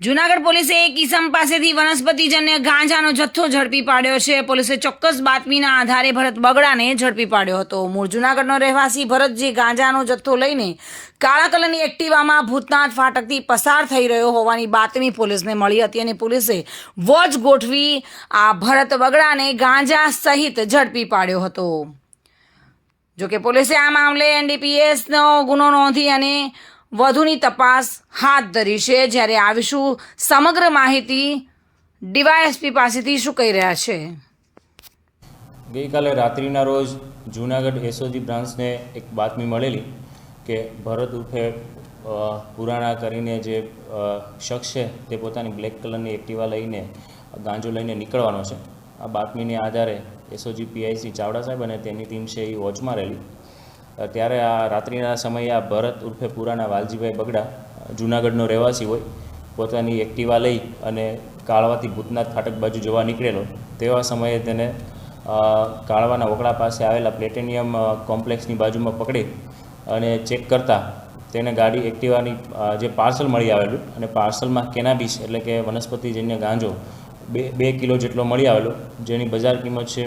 જુનાગઢ પોલીસે એક ઈસમ પાસેથી વનસ્પતિજન્ય ગાંજાનો જથ્થો ઝડપી પાડ્યો છે. પોલીસે ચોક્કસ બાતમીના આધારે ભરત બગડાને ઝડપી પાડ્યો હતો. મૂળ જુનાગઢનો રહેવાસી ભરતજી ગાંજાનો જથ્થો લઈને કાળા કલરની એક્ટિવામાં ભૂતનાથ ફાટકથી પસાર થઈ રહ્યો હોવાની બાતમી પોલીસને મળી હતી અને પોલીસે વોચ ગોઠવી આ ભરત બગડાને ગાંજા સહિત ઝડપી પાડ્યો હતો. જોકે પોલીસે આ મામલે એનડીપીએસનો ગુનો નોંધી અને વધુની તપાસ હાથ ધરી છે. જ્યારે આવીશું સમગ્ર માહિતી ડીવાયએસપી પાસેથી શું કહી રહ્યા છે. ગઈકાલે રાત્રિના રોજ જૂનાગઢ એસઓજી બ્રાન્ચને એક બાતમી મળેલી કે ભરત ઉર્ફે પુરાણા કરીને જે શખ્સ છે તે પોતાની બ્લેક કલરની એક્ટિવા લઈને, ગાંજો લઈને નીકળવાનો છે. આ બાતમીને આધારે એસઓજી પીઆઈસી ચાવડા સાહેબ અને તેની ટીમ છે એ વોચમાં રહેલી. ત્યારે આ રાત્રિના સમયે આ ભરત ઉર્ફે પુરાના વાલજીભાઈ બગડા જૂનાગઢનો રહેવાસી હોય, પોતાની એક્ટિવા લઈ અને કાળવાથી ભૂતનાથ ફાટક બાજુ જવા નીકળેલો, તેવા સમયે તેને કાળવાના ઓકળા પાસે આવેલા પ્લેટેનિયમ કોમ્પ્લેક્સની બાજુમાં પકડી અને ચેક કરતાં તેને ગાડી એક્ટિવાની જે પાર્સલ મળી આવેલું અને પાર્સલમાં કેનાબીસ એટલે કે વનસ્પતિજન્ય ગાંજો બે બે કિલો જેટલો મળી આવેલો, જેની બજાર કિંમત છે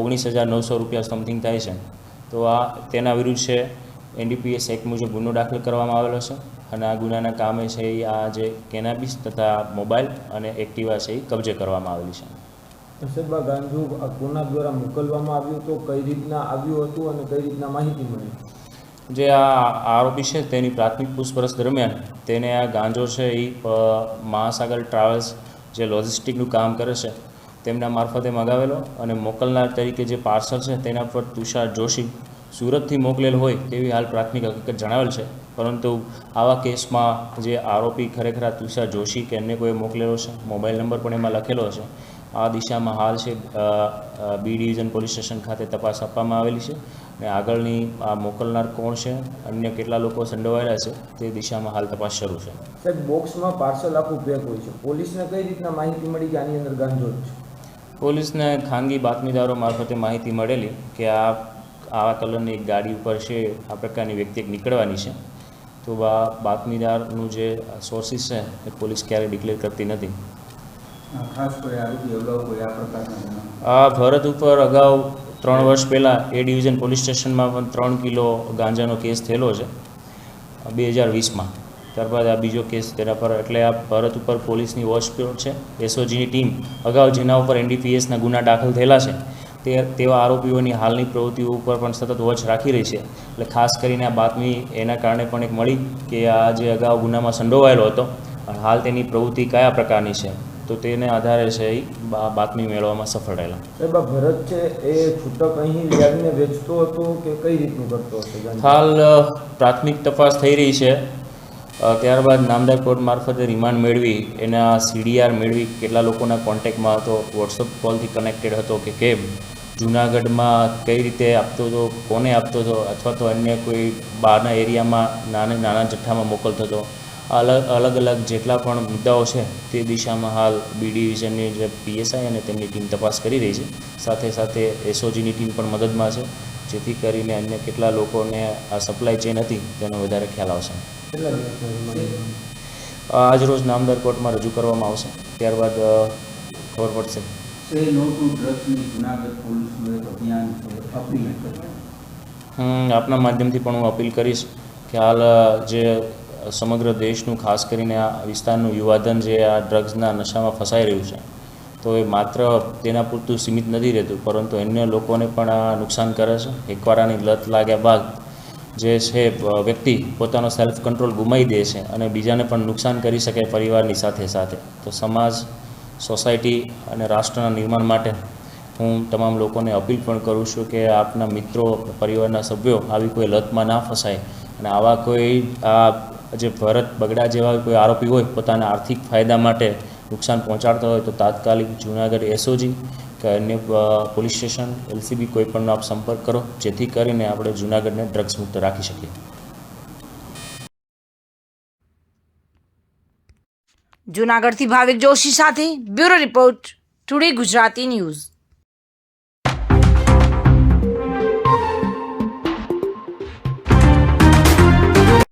ઓગણીસ હજાર નવસો રૂપિયા સમથિંગ થાય છે. તો આ તેના વિરુદ્ધ છે. એનડીપીએસ એક્ટ મુજબ ગુનો દાખલ કરવામાં આવેલો છે અને આ ગુનાના કામે છે એ આ જે કેનાબીસ તથા મોબાઈલ અને એક્ટિવા છે એ કબજે કરવામાં આવેલી છે. સાહેબ ગાંધુ આ કોના દ્વારા મોકલવામાં આવ્યું તો કઈ રીતના આવ્યું હતું અને કઈ રીતના માહિતી મળી? જે આ આરોપી છે તેની પ્રાથમિક પૂછપરછ દરમિયાન તેને આ ગાંજો છે એ મહાસાગર ટ્રાવેલ્સ જે લોજિસ્ટિકનું કામ કરે છે તેમના મારફતે મગાવેલો અને મોકલનાર તરીકે જે પાર્સલ છે તેના પર તુષાર જોશી સુરતથી મોકલેલ હોય તેવી હાલ પ્રાથમિક હકીકત જણાવેલ છે. પરંતુ આવા કેસમાં જે આરોપી ખરેખર તુષાર જોશી કે અન્ય કોઈ મોકલેલો છે, મોબાઈલ નંબર પણ એમાં લખેલો છે, આ દિશામાં હાલ છે બી ડિવિઝન પોલીસ સ્ટેશન ખાતે તપાસ આપવામાં આવેલી છે અને આગળની આ મોકલનાર કોણ છે, અન્ય કેટલા લોકો સંડોવાયેલા છે તે દિશામાં હાલ તપાસ શરૂ છે. સાહેબ, બોક્સમાં પાર્સલ આખું પેક હોય છે. પોલીસને કઈ રીતના માહિતી મળી કે આની અંદર ગાંજો છે? પોલીસને ખાનગી બાતમીદારો મારફતે માહિતી મળેલી કે આ આવા કલરની એક ગાડી ઉપર છે આ પ્રકારની વ્યક્તિ એક નીકળવાની છે. તો આ બાતમીદારનું જે સોર્સિસ છે એ પોલીસ ક્યારેય ડિક્લેર કરતી નથી. આ ભરત ઉપર અગાઉ ત્રણ વર્ષ પહેલાં એ ડિવિઝન પોલીસ સ્ટેશનમાં પણ ત્રણ કિલો ગાંજાનો કેસ થયેલો છે બે હજાર વીસમાં. ત્યારબાદ આ બીજો કેસ તેના પર એટલે આ ભરત ઉપર પોલીસની વોચ પર છે. એસઓજીની ટીમ અગાઉ જેના ઉપર એનડીપીએસના ગુના દાખલ થયેલા છે તે તેવા આરોપીઓની હાલની પ્રવૃત્તિઓ ઉપર પણ સતત વોચ રાખી રહી છે. એટલે ખાસ કરીને આ બાતમી એના કારણે પણ એક મળી કે આ જે અગાઉ ગુનામાં સંડોવાયેલો હતો અને હાલ તેની પ્રવૃત્તિ કયા પ્રકારની છે તો તેને આધારે છે એ બાતમી મેળવવામાં સફળ રહેલા સાહેબ ભરત છે એ છૂટક અહીં લઈ વેચતો હતો કે કઈ રીતનું કરતો હતો હાલ પ્રાથમિક તપાસ થઈ રહી છે. ત્યારબાદ નામદાર કોર્ટ મારફતે રિમાન્ડ મેળવી, એના સીડીઆર મેળવી, કેટલા લોકોના કોન્ટેક્ટમાં હતો, વોટ્સઅપ કોલથી કનેક્ટેડ હતો કે કેમ, જૂનાગઢમાં કઈ રીતે આપતો હતો, કોને આપતો હતો, અથવા તો અન્ય કોઈ બહારના એરિયામાં નાના નાના જથ્થામાં મોકલતો હતો. અલગ અલગ અલગ જેટલા પણ મુદ્દાઓ છે, તે દિશામાં હાલ બી ડિવિઝનની જે પીએસઆઈ અને તેમની ટીમ તપાસ કરી રહી છે. સાથે સાથે એસઓજીની ટીમ પણ મદદમાં છે. જેથી કરીને અન્ય કેટલા લોકોને આ સપ્લાય ચેન હતી તેનો વધારે ખ્યાલ આવશે. આજ રોજ નામદાર કોર્ટમાં રજૂ કરવામાં આવશે. ત્યારબાદ ખબર પડશે. આપના માધ્યમથી પણ હું અપીલ કરીશ કે હાલ જે સમગ્ર દેશનું ખાસ કરીને આ વિસ્તારનું યુવાધન જે આ ડ્રગ્સના નશામાં ફસાઈ રહ્યું છે તો એ માત્ર તેના પૂરતું સીમિત નથી રહેતું, પરંતુ અન્ય લોકોને પણ આ નુકસાન કરે છે. એકવાર આની લત લાગ્યા બાદ જે છે વ્યક્તિ પોતાનો સેલ્ફ કંટ્રોલ ગુમાવી દે છે અને બીજાને પણ નુકસાન કરી શકે પરિવારની સાથે સાથે. તો સમાજ સોસાયટી અને રાષ્ટ્રના નિર્માણ માટે હું તમામ લોકોને અપીલ પણ કરું છું કે આપના મિત્રો, પરિવારના સભ્યો આવી કોઈ લતમાં ના ફસાય અને આવા કોઈ આ જે ભરત બગડા જેવા કોઈ આરોપી હોય, પોતાના આર્થિક ફાયદા માટે નુકસાન પહોંચાડતા હોય તો તાત્કાલિક જૂનાગઢ એસઓજી કે અન્ય પોલીસ સ્ટેશન, એલસીબી કોઈ પણનો આપ સંપર્ક કરો, જેથી કરીને આપણે જૂનાગઢને ડ્રગ્સ મુક્ત રાખી શકીએ. જૂનાગઢથી ભાવિક જોશી સાથે bureau report, today Gujarati news.